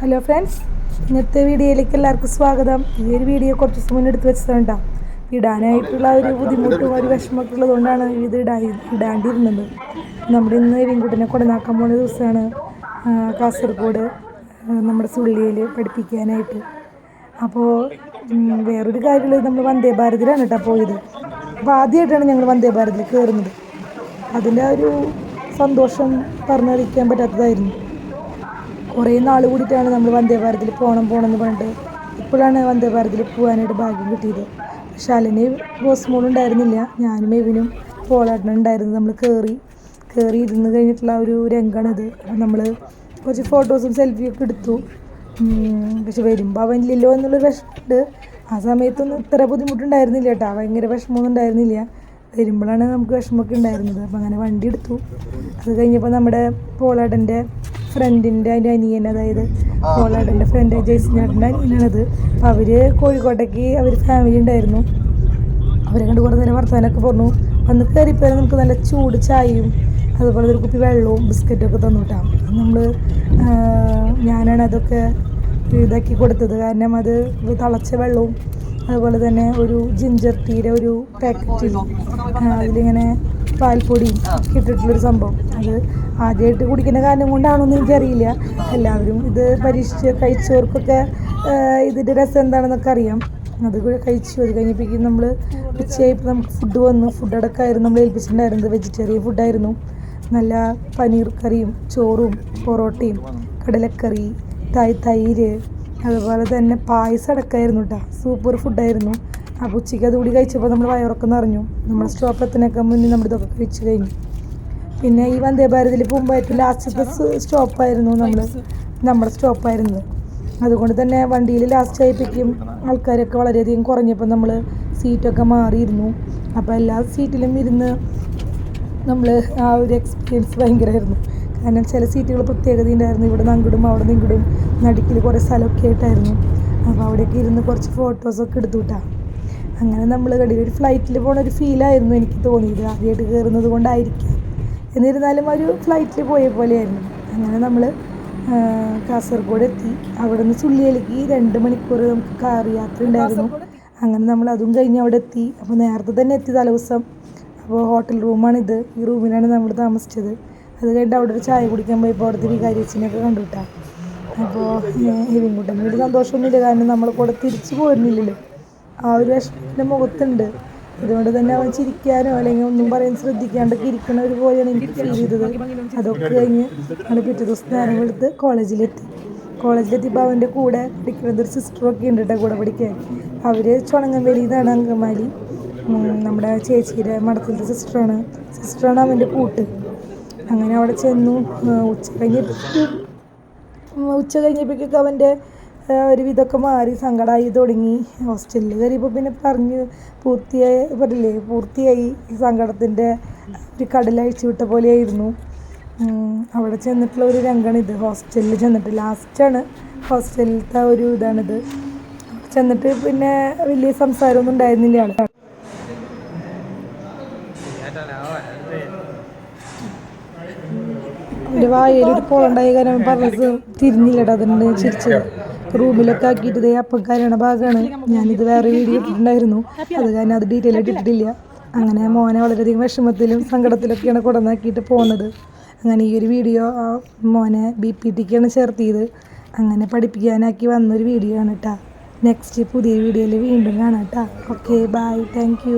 Hello friends ഇന്നത്തെ വീഡിയോയിലേക്ക് എല്ലാവർക്കും സ്വാഗതം. ഈ ഒരു വീഡിയോ കുറച്ച് ദിവസം മുന്നേ എടുത്ത് വെച്ചതാണ് കേട്ടോ ഇടാനായിട്ടുള്ള ഒരു ബുദ്ധിമുട്ടും ഒരു വിഷമമൊക്കെ ഉള്ളതുകൊണ്ടാണ് ഇത് ഇടാ ഇടാണ്ടിരുന്നത്. നമ്മുടെ ഇന്ന് എരിൻകുട്ടിനെ കൊടനാക്കാൻ പോണ ദിവസമാണ് കാസർഗോഡ് നമ്മുടെ സുള്ളിയിൽ പഠിപ്പിക്കാനായിട്ട്. അപ്പോൾ വേറൊരു കാര്യമുള്ളത് നമ്മൾ വന്ദേ ഭാരതിലാണ് കേട്ടോ പോയത്. അപ്പോൾ ആദ്യമായിട്ടാണ് ഞങ്ങൾ വന്ദേ ഭാരതിൽ കയറുന്നത് അതിന്റെ ഒരു സന്തോഷം പറഞ്ഞറിയിക്കാൻ പറ്റാത്തതായിരുന്നു. കുറേ നാൾ കൂടിയിട്ടാണ് നമ്മൾ വന്ദേ ഭാരതിൽ പോകണം പോകണം എന്ന് പറഞ്ഞിട്ട് ഇപ്പോഴാണ് വന്ദേ ഭാരതിൽ പോകാനായിട്ട് ഭാഗ്യം കിട്ടിയത്. പക്ഷെ അലന് ബോസ് മോൾ ഉണ്ടായിരുന്നില്ല. ഞാനും എവിനും പോളാട്ടനും ഉണ്ടായിരുന്നു. നമ്മൾ കയറി കയറി ഇരുന്ന് കഴിഞ്ഞിട്ടുള്ള ഒരു രംഗമാണിത് നമ്മൾ കുറച്ച് ഫോട്ടോസും സെൽഫിയൊക്കെ എടുത്തു. പക്ഷെ വരുമ്പോൾ അവനില്ലല്ലോ എന്നുള്ളൊരു വിഷമമുണ്ട്. ആ സമയത്തൊന്നും ഇത്ര ബുദ്ധിമുട്ടുണ്ടായിരുന്നില്ല കേട്ടോ. ഭയങ്കര വിഷമമൊന്നും ഉണ്ടായിരുന്നില്ല. വരുമ്പോഴാണ് നമുക്ക് വിഷമമൊക്കെ ഉണ്ടായിരുന്നത്. അപ്പം അങ്ങനെ വണ്ടി എടുത്തു. അത് കഴിഞ്ഞപ്പോൾ നമ്മുടെ പോളാടന്റെ ഫ്രണ്ടിന്റെ അതിന്റെ അനിയൻ അതായത് പോളാടന്റെ ഫ്രണ്ട് ജയ്സൺ ചേട്ടന്റെ അനിയനാണത്. അപ്പോൾ അവർ കോഴിക്കോട്ടേക്ക് അവർ ഫാമിലി ഉണ്ടായിരുന്നു. അവരെ കണ്ട് കുറേ നേരം വർത്തമാനമൊക്കെ പറഞ്ഞു. വന്ന് കയറിപ്പോയാൽ നമുക്ക് നല്ല ചൂട് ചായയും അതുപോലെ ഒരു കുപ്പി വെള്ളവും ബിസ്ക്കറ്റും ഒക്കെ തന്നു കിട്ടാം നമ്മൾ ഞാനാണ് അതൊക്കെ ഇതാക്കി കൊടുത്തത്. കാരണം അത് തിളച്ച വെള്ളവും അതുപോലെ തന്നെ ഒരു ജിഞ്ചർ ടീയുടെ ഒരു പാക്കറ്റ് അതിലിങ്ങനെ പാൽപ്പൊടിയും ഇട്ടിട്ടുള്ളൊരു സംഭവം. അത് ആദ്യമായിട്ട് കുടിക്കുന്ന കാരണം കൊണ്ടാണോ എന്ന് എനിക്കറിയില്ല. എല്ലാവരും ഇത് പരീക്ഷിച്ച് കഴിച്ചവർക്കൊക്കെ ഇതിന്റെ രസം എന്താണെന്നൊക്കെ അറിയാം. അത് കഴിച്ചു അത് കഴിഞ്ഞപ്പോഴേക്കും നമ്മൾ ഉച്ചയായപ്പോൾ നമുക്ക് ഫുഡ് വന്നു. ഫുഡ് അടക്കമായിരുന്നു നമ്മൾ ഏൽപ്പിച്ചിട്ടുണ്ടായിരുന്നത്. വെജിറ്റേറിയൻ ഫുഡായിരുന്നു നല്ല പനീർ കറിയും ചോറും പൊറോട്ടയും കടലക്കറി തൈ തൈര് അതുപോലെ തന്നെ പായസം അടക്കമായിരുന്നു കേട്ടോ സൂപ്പർ ഫുഡായിരുന്നു അപ്പോൾ ഉച്ചയ്ക്ക് അതുകൂടി കഴിച്ചപ്പോൾ നമ്മൾ വയറൊക്കെ നിറഞ്ഞു. നമ്മൾ സ്റ്റോപ്പ് എത്തുന്നതിനൊക്കെ മുന്നേ നമ്മൾ ഇതൊക്കെ കഴിച്ചു കഴിഞ്ഞു. പിന്നെ ഈ വന്ദേ ഭാരതിൽ പോകുമ്പോൾ ഏറ്റവും ലാസ്റ്റത്തെ സ്റ്റോപ്പായിരുന്നു നമ്മൾ നമ്മുടെ സ്റ്റോപ്പായിരുന്നത് അതുകൊണ്ട് തന്നെ വണ്ടിയിൽ ലാസ്റ്റ് ആയപ്പോഴേക്കും ആൾക്കാരൊക്കെ വളരെയധികം കുറഞ്ഞപ്പോൾ നമ്മൾ സീറ്റൊക്കെ മാറിയിരുന്നു. അപ്പോൾ എല്ലാ സീറ്റിലും ഇരുന്ന് നമ്മൾ ആ ഒരു എക്സ്പീരിയൻസ് ഭയങ്കരമായിരുന്നു കാരണം ചില സീറ്റുകൾ പ്രത്യേകത ഉണ്ടായിരുന്നു. ഇവിടെ നിന്ന് അങ്ങോട്ടും അവിടെ നിന്ന് ഇങ്ങോട്ടും നടുക്കിൽ കുറേ സ്ഥലമൊക്കെ ആയിട്ടായിരുന്നു. അപ്പോൾ അവിടെയൊക്കെ ഇരുന്ന് കുറച്ച് ഫോട്ടോസൊക്കെ എടുത്തു അങ്ങനെ നമ്മൾ കണ്ടില്ല ഒരു ഫ്ലൈറ്റിൽ പോണ ഒരു ഫീലായിരുന്നു എനിക്ക് തോന്നിയത്. ആദ്യമായിട്ട് കയറുന്നത് കൊണ്ടായിരിക്കാം. എന്നിരുന്നാലും ഒരു ഫ്ലൈറ്റിൽ പോയ പോലെയായിരുന്നു. അങ്ങനെ നമ്മൾ കാസർഗോഡ് എത്തി. അവിടെ നിന്ന് ചുള്ളിയിലേക്ക് രണ്ട് മണിക്കൂർ നമുക്ക് കാർ യാത്ര ഉണ്ടായിരുന്നു. അങ്ങനെ നമ്മൾ അതും കഴിഞ്ഞ് അവിടെ എത്തി. അപ്പോൾ നേരത്തെ തന്നെ എത്തി തലേദിവസം അപ്പോൾ ഹോട്ടൽ റൂമാണിത് ഈ റൂമിലാണ് നമ്മൾ താമസിച്ചത്. അത് കഴിഞ്ഞിട്ട് അവിടെ ഒരു ചായ കുടിക്കാൻ പോയപ്പോൾ അവിടുത്തെ വികാരി അച്ഛനെയൊക്കെ കണ്ടു കിട്ടാം അപ്പോൾ ഹെവിൻകുട്ടന് ഒരു സന്തോഷമൊന്നുമില്ല. കാരണം നമ്മൾ കൂടെ തിരിച്ചു പോരുന്നില്ലല്ലോ. ആ ഒരു വിഷമത്തിന്റെ മുഖത്തുണ്ട്. അതുകൊണ്ട് തന്നെ അവൻ ചിരിക്കാനോ അല്ലെങ്കിൽ ഒന്നും പറയാൻ ശ്രദ്ധിക്കാണ്ടൊക്കെ ഇരിക്കണ ഒരു പോലെയാണ് എനിക്ക് ഫീൽ ചെയ്തത്. അതൊക്കെ കഴിഞ്ഞ് നമ്മൾ പിറ്റേ ദിവസം നേരം എടുത്ത് കോളേജിലെത്തി. കോളേജിലെത്തിയപ്പോൾ അവന്റെ കൂടെ പഠിക്കുന്നത് ഒരു സിസ്റ്ററൊക്കെ ഉണ്ട് കേട്ടോ കൂടെ പഠിക്കാൻ. അവർ നിന്നാണ് അങ്കമാലി. നമ്മുടെ ചേച്ചിയുടെ മഠത്തിലത്തെ സിസ്റ്ററാണ്. സിസ്റ്ററാണ് അവന്റെ കൂട്ട്. അങ്ങനെ അവിടെ ചെന്നു. ഉച്ച കഴിഞ്ഞപ്പോഴേക്കും ഉച്ച കഴിഞ്ഞപ്പോഴേക്കൊക്കെ അവന്റെ ഒരു വിധമൊക്കെ മാറി സങ്കടമായി തുടങ്ങി. ഹോസ്റ്റലിൽ കയറിയപ്പോൾ പിന്നെ പറഞ്ഞ് പൂർത്തിയായി പറഞ്ഞില്ലേ പൂർത്തിയായി. സങ്കടത്തിന്റെ ഒരു കടലഴിച്ചു വിട്ട പോലെയായിരുന്നു. അവിടെ ചെന്നിട്ടുള്ള ഒരു രംഗമാണ് ഇത്. ഹോസ്റ്റലിൽ ചെന്നിട്ട് ലാസ്റ്റാണ് ഹോസ്റ്റലിലത്തെ ഒരു ഇതാണിത്. ചെന്നിട്ട് പിന്നെ വലിയ സംസാരമൊന്നും ഉണ്ടായിരുന്നില്ല. ആൾ എന്റെ വായയിലൊരു പോളുണ്ടായ കാരണം പറഞ്ഞത്. തിരിഞ്ഞില്ലടാ അതുണ്ട് ചിരിച്ചത്. റൂമിലൊക്കെ ആക്കിയിട്ട് ഇതേ അപ്പം കരയണ ഭാഗമാണ് ഞാനിത് വേറെ വീഡിയോ ഇട്ടിട്ടുണ്ടായിരുന്നു. അത് കാരണം അത് ഡീറ്റെയിൽ ഇട്ടിട്ടില്ല. അങ്ങനെ മോനെ വളരെയധികം വിഷമത്തിലും സങ്കടത്തിലൊക്കെയാണ് കൊടന്നാക്കിയിട്ട് പോകുന്നത് അങ്ങനെ ഈ ഒരു വീഡിയോ മോനെ ബി പി ടിക്കാണ് ചേർത്തിയത്. അങ്ങനെ പഠിപ്പിക്കാനാക്കി വന്നൊരു വീഡിയോ ആണ് കേട്ടോ നെക്സ്റ്റ് പുതിയ വീഡിയോയിൽ വീണ്ടും കാണാം കേട്ടോ ഓക്കെ ബൈ താങ്ക്